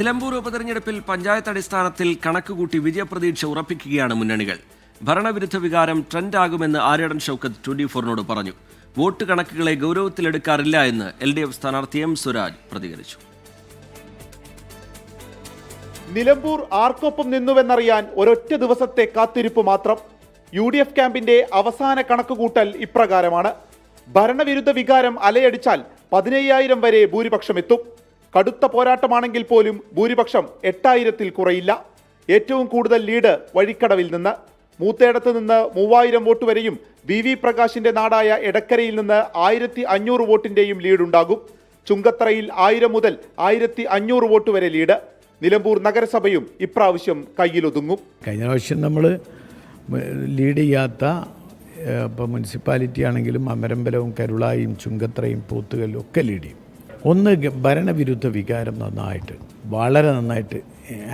നിലമ്പൂർ ഉപതെരഞ്ഞെടുപ്പിൽ പഞ്ചായത്ത് അടിസ്ഥാനത്തിൽ കണക്കുകൂട്ടി വിജയപ്രതീക്ഷ ഉറപ്പിക്കുകയാണ് മുന്നണികൾ. ഭരണവിരുദ്ധ വികാരം ട്രെൻഡാകുമെന്ന് ആര്യടൻ ഷൌക്കത്ത് ട്വന്റി ഫോറിനോട് പറഞ്ഞു. വോട്ട് കണക്കുകളെ ഗൗരവത്തിലെടുക്കാറില്ല എന്ന് എൽ ഡി എഫ് സ്ഥാനാർത്ഥി എം സ്വരാജ് പ്രതികരിച്ചു. നിലമ്പൂർ ആർക്കൊപ്പം നിന്നുവെന്നറിയാൻ ഒരൊറ്റ ദിവസത്തെ കാത്തിരിപ്പ് മാത്രം. യു ഡി എഫ് ക്യാമ്പിന്റെ അവസാന കണക്കുകൂട്ടൽ ഇപ്രകാരമാണ്. ഭരണവിരുദ്ധ വികാരം അലയടിച്ചാൽ പതിനയ്യായിരം വരെ ഭൂരിപക്ഷം എത്തും കടുത്ത പോരാട്ടമാണെങ്കിൽ പോലും ഭൂരിപക്ഷം എട്ടായിരത്തിൽ കുറയില്ല. ഏറ്റവും കൂടുതൽ ലീഡ് വഴിക്കടവിൽ നിന്ന്. മൂത്തേടത്ത് നിന്ന് മൂവായിരം വോട്ട് വരെയും വി വി പ്രകാശിന്റെ നാടായ എടക്കരയിൽ നിന്ന് ആയിരത്തി അഞ്ഞൂറ് വോട്ടിന്റെയും ലീഡുണ്ടാകും. ചുങ്കത്തറയിൽ ആയിരം മുതൽ ആയിരത്തി അഞ്ഞൂറ് വോട്ട് വരെ ലീഡ്. നിലമ്പൂർ നഗരസഭയും ഇപ്രാവശ്യം കയ്യിലൊതുങ്ങും. കഴിഞ്ഞ പ്രാവശ്യം നമ്മൾ ലീഡ് ചെയ്യാത്ത ഇപ്പോൾ മുനിസിപ്പാലിറ്റി ആണെങ്കിലും അമരമ്പലവും കരുളായും ചുങ്കത്രയും പൂത്തുകല്ലും ഒക്കെ ലീഡ് ചെയ്യും. ഒന്ന് ഭരണവിരുദ്ധ വികാരം നന്നായിട്ട് വളരെ നന്നായിട്ട്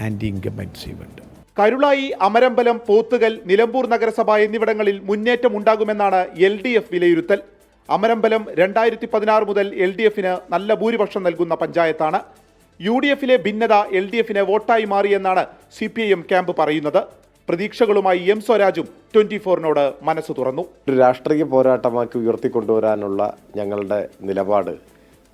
ആന്റി ഇൻകമ്പൻസീവ് ഉണ്ട് കരുളായി അമരമ്പലം പോത്തുകൽ നിലമ്പൂർ നഗരസഭ എന്നിവിടങ്ങളിൽ മുന്നേറ്റം ഉണ്ടാകുമെന്നാണ് എൽ ഡി എഫ് വിലയിരുത്തൽ. അമരമ്പലം രണ്ടായിരത്തി പതിനാറ് മുതൽ എൽ ഡി എഫിന് നല്ല ഭൂരിപക്ഷം നൽകുന്ന പഞ്ചായത്താണ്. യു ഡി എഫിലെ ഭിന്നത എൽ ഡി എഫിന് വോട്ടായി മാറിയെന്നാണ് C P I M camp പറയുന്നത്. പ്രതീക്ഷകളുമായി എം സ്വരാജും ട്വന്റി ഫോറിനോട് മനസ്സ് തുറന്നു. രാഷ്ട്രീയ പോരാട്ടമാക്കി ഉയർത്തിക്കൊണ്ടുവരാനുള്ള ഞങ്ങളുടെ നിലപാട്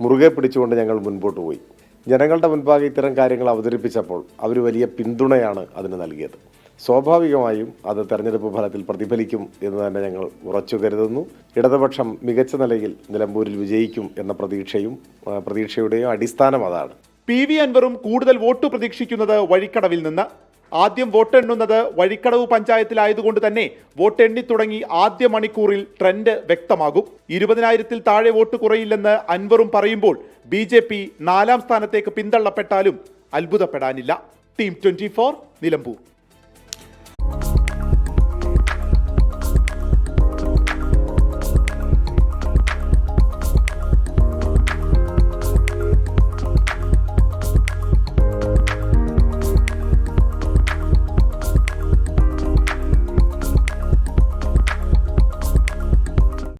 മുറുകെ പിടിച്ചുകൊണ്ട് ഞങ്ങൾ മുൻപോട്ട് പോയി. ജനങ്ങളുടെ മുൻപാകെ ഇത്തരം കാര്യങ്ങൾ അവതരിപ്പിച്ചപ്പോൾ അവർ വലിയ പിന്തുണയാണ് അതിന് നൽകിയത്. സ്വാഭാവികമായും അത് തെരഞ്ഞെടുപ്പ് ഫലത്തിൽ പ്രതിഫലിക്കും എന്ന് തന്നെ ഞങ്ങൾ ഉറച്ചു കരുതുന്നു. ഇടതുപക്ഷം മികച്ച നിലയിൽ നിലമ്പൂരിൽ വിജയിക്കും എന്ന പ്രതീക്ഷയും പ്രതീക്ഷയുടെയും അടിസ്ഥാനം അതാണ്. പി വി അൻവറും കൂടുതൽ വോട്ട് പ്രതീക്ഷിക്കുന്നത് വഴിക്കടവിൽ നിന്ന് ആദ്യം വോട്ടെണ്ണുന്നത് വഴിക്കടവ് പഞ്ചായത്തിലായതുകൊണ്ട് തന്നെ വോട്ടെണ്ണി തുടങ്ങി ആദ്യ മണിക്കൂറിൽ ട്രെൻഡ് വ്യക്തമാകും. ഇരുപതിനായിരത്തിൽ താഴെ വോട്ട് കുറയില്ലെന്ന് അൻവറും പറയുമ്പോൾ ബി ജെ പി നാലാം സ്ഥാനത്തേക്ക് പിന്തള്ളപ്പെട്ടാലും അത്ഭുതപ്പെടാനില്ല. Team twenty Nilambur.